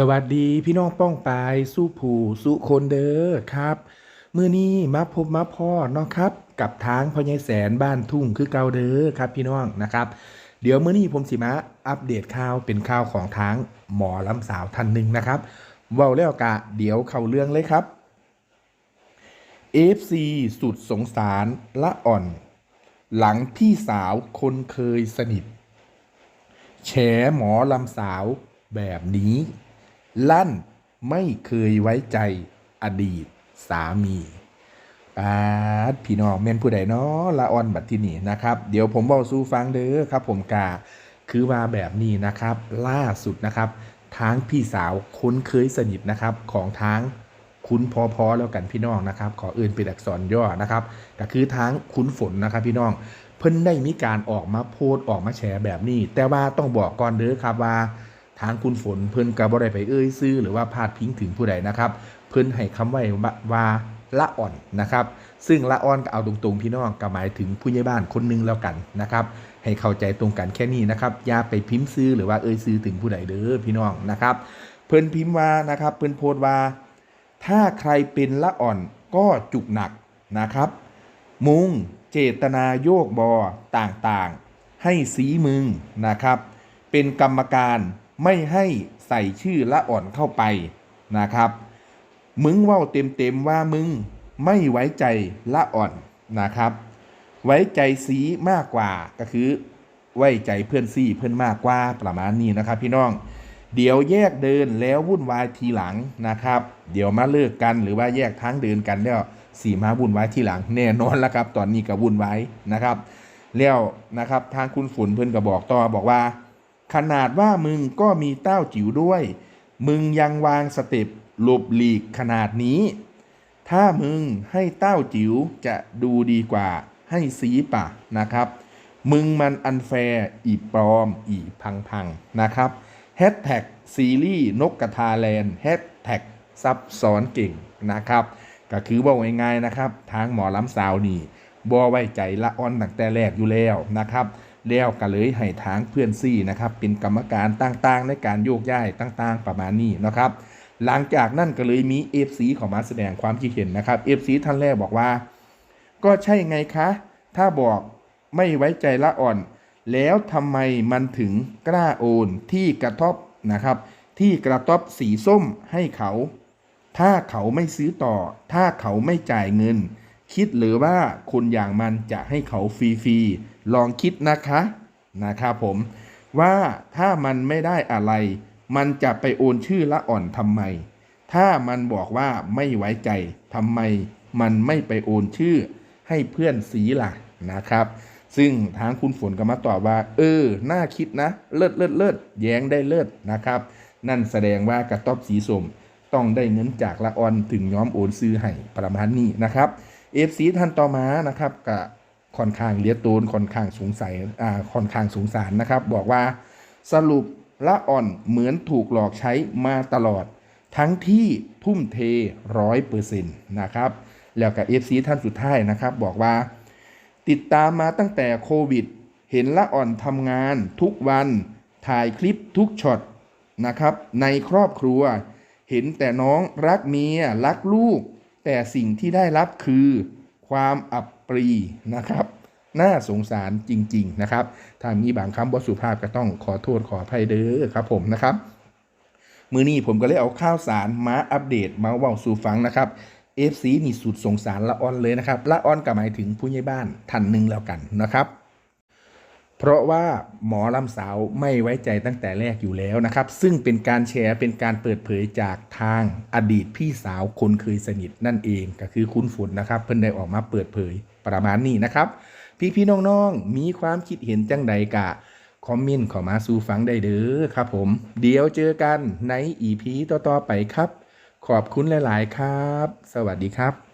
สวัสดีพี่น้องป้องปายสู้ผูสู้คนเด้อครับเมื้อนี้มาพบมาพ่อเนาะครับ กับทางพ่อใหญ่แสนบ้านทุ่งคือเก่าเด้อครับ พี่น้องนะครับ เดี๋ยวเมื้อนี้ผมสิมาอัปเดตข่าวเป็นข่าวของทางหมอลำสาวท่านหนึ่งนะครับเว้าแล้วกะเดี๋ยวเข้าเรื่องเลยครับ FC สุดสงสารละอ่อน หลังพี่สาวคนเคยสนิทแฉหมอลำสาวแบบนี้ ลั่นไม่เคยไว้ใจอดีตสามีปาดพี่น้องแม่นผู้ใดเนาะละออนบัดที่นี่นะครับ เดี๋ยวผมบอกสู้ฟังเด้อครับ ผมกาคือว่าแบบนี้นะครับ ล่าสุดนะครับทางพี่สาวคุ้นเคยสนิทนะครับของทางคุณพอพอแล้วกันพี่น้องนะครับ ขอเอื่นเป็นอักษรย่อนะครับ ก็คือทางคุณฝนนะครับพี่น้อง เพิ่นได้มีการออกมาโพสต์ออกมาแชร์แบบนี้ แต่ว่าต้องบอกก่อนเด้อครับว่า ทางคุณฝนเพิ่นก็บ่ได้ไปเอ่ยซื้อ หรือว่าพาดพิงถึงผู้ใดนะครับ เพิ่นให้คำไว้ว่าว่าละอ่อนนะครับ ซึ่งละอ่อนก็เอาตรงๆพี่น้องก็หมายถึงผู้ใหญ่บ้านคนหนึงแล้วกันนะครับ ให้เข้าใจตรงกันแค่นี้นะครับอย่าไปพิมพ์ซื้อหรือว่าเอ่ยซื้อถึงผู้ใดเด้อพี่น้องนะครับ เพิ่นพิมพ์ว่านะครับ เพิ่นโพสต์ว่า ถ้าใครเป็นละอ่อนก็จุกหนักนะครับ มุงเจตนาโยกบอต่างๆ ให้สีมึงนะครับ เป็นกรรมการ ไม่ให้ใส่ชื่อละอ่อนเข้าไปนะครับ มึงเว่าเต็มๆว่ามึงไม่ไว้ใจละอ่อนนะครับ ไว้ใจสีมากกว่าก็คือ ไว้ใจเพื่อนซี่เพื่อนมากกว่าประมาณนี้นะครับพี่น้อง เดี๋ยวแยกเดินแล้ววุ่นวายทีหลังนะครับ เดี๋ยวมาเลิกกันหรือว่าแยกทางเดินกันแล้วสีมาวุ่นวายทีหลังแน่นอนแล้วครับ ตอนนี้ก็วุ่นวายนะครับ แล้วนะครับทางคุณฝนเพิ่อนก็บอกต่อบอกว่า ขนาดว่ามึงก็มีเต้าจิ๋วด้วย มึงยังวางสเต็ปหลบหลีกขนาดนี้ ถ้ามึงให้เต้าจิ๋วจะดูดีกว่าให้สีป่ะนะครับ มึงมันอันแฟร์อีปลอมอีพังพังนะครับแฮชแท็กซีรีส์นกกระทาแลนด์แฮชแท็กซับซ้อนเก่งนะครับ ก็คือบอกง่ายๆนะครับ ทางหมอลำสาวนี่บ่ไว้ใจละอ่อนตั้งแต่แรกอยู่แล้วนะครับ แล้วก็เลยให้ทางเพื่อนซี่นะครับเป็นกรรมการต่างๆ ในการโยกย้ายต่าง ๆ ประมาณนี้นะครับ หลังจากนั้นก็เลยมี FC ขอมาแสดงความคิดเห็นนะครับ FC ท่านแรกบอกว่า ก็ใช่ไงคะ ถ้าบอกไม่ไว้ใจละอ่อน แล้วทำไมมันถึงกล้าโอนที่กระทบนะครับ ที่กระทบสีส้มให้เขา ถ้าเขาไม่ซื้อต่อ ถ้าเขาไม่จ่ายเงิน คิดหรือว่าคนอย่างมันจะให้เขาฟรีๆลองคิดนะคะนะครับผมว่าถ้ามันไม่ได้อะไร มันจะไปโอนชื่อละอ่อนทำไม ถ้ามันบอกว่าไม่ไว้ใจทำไม มันไม่ไปโอนชื่อ ให้เพื่อนสีล่ะนะครับ ซึ่งทางคุณฝนก็มาตอบว่า เออ น่าคิดนะ เลิศเลิศเลิศแย้งได้เลิศนะครับ นั่นแสดงว่ากระต๊อบสีส้มต้องได้เงินจากละออนถึงย้อมโอนซื้อให้ประมาณนี้นะครับ เอฟซีท่านต่อมานะครับกับค่อนข้างเลียดโตนค่อนข้างสงสัยอ่าค่อนข้างสงสารนะครับ บอกว่าสรุปละอ่อนเหมือนถูกหลอกใช้มาตลอด ทั้งที่ทุ่มเทร้อยเปอร์เซ็นต์นะครับ แล้วกับ FC ท่านสุดท้ายนะครับ บอกว่า ติดตามมาตั้งแต่โควิด เห็นละอ่อนทำงานทุกวันถ่ายคลิปทุกช็อตนะครับ ในครอบครัว เห็นแต่น้องรักเมียรักลูก แต่สิ่งที่ได้รับคือความอับปรีนะครับ น่าสงสารจริง ๆ นะครับ ถ้ามีบางคำบสุภาพก็ต้องขอโทษขออภัยเด้อครับผมนะครับ มือนี้ผมก็เลยเอาข้าวสารมาอัปเดตมาเว่าสู่ฟังนะครับ FC นี่สุดสงสารละออนเลยนะครับละออนก็หมายถึงผู้ใหญ่บ้านท่านหนึ่งแล้วกันนะครับ เพราะว่าหมอลำสาวไม่ไว้ใจตั้งแต่แรกอยู่แล้วนะครับ ซึ่งเป็นการแชร์เป็นการเปิดเผยจากทางอดีตพี่สาวคนเคยสนิทนั่นเองก็คือคุณฝนนะครับ เพิ่นได้ออกมาเปิดเผยประมาณนี้นะครับ พี่ๆน้องๆ มีความคิดเห็นจังใดกะ คอมเมนต์เข้ามาสู่ฟังได้เด้อครับผม เดี๋ยวเจอกันในอีพีต่อๆไปครับ ขอบคุณหลาย ๆ ครับ สวัสดีครับ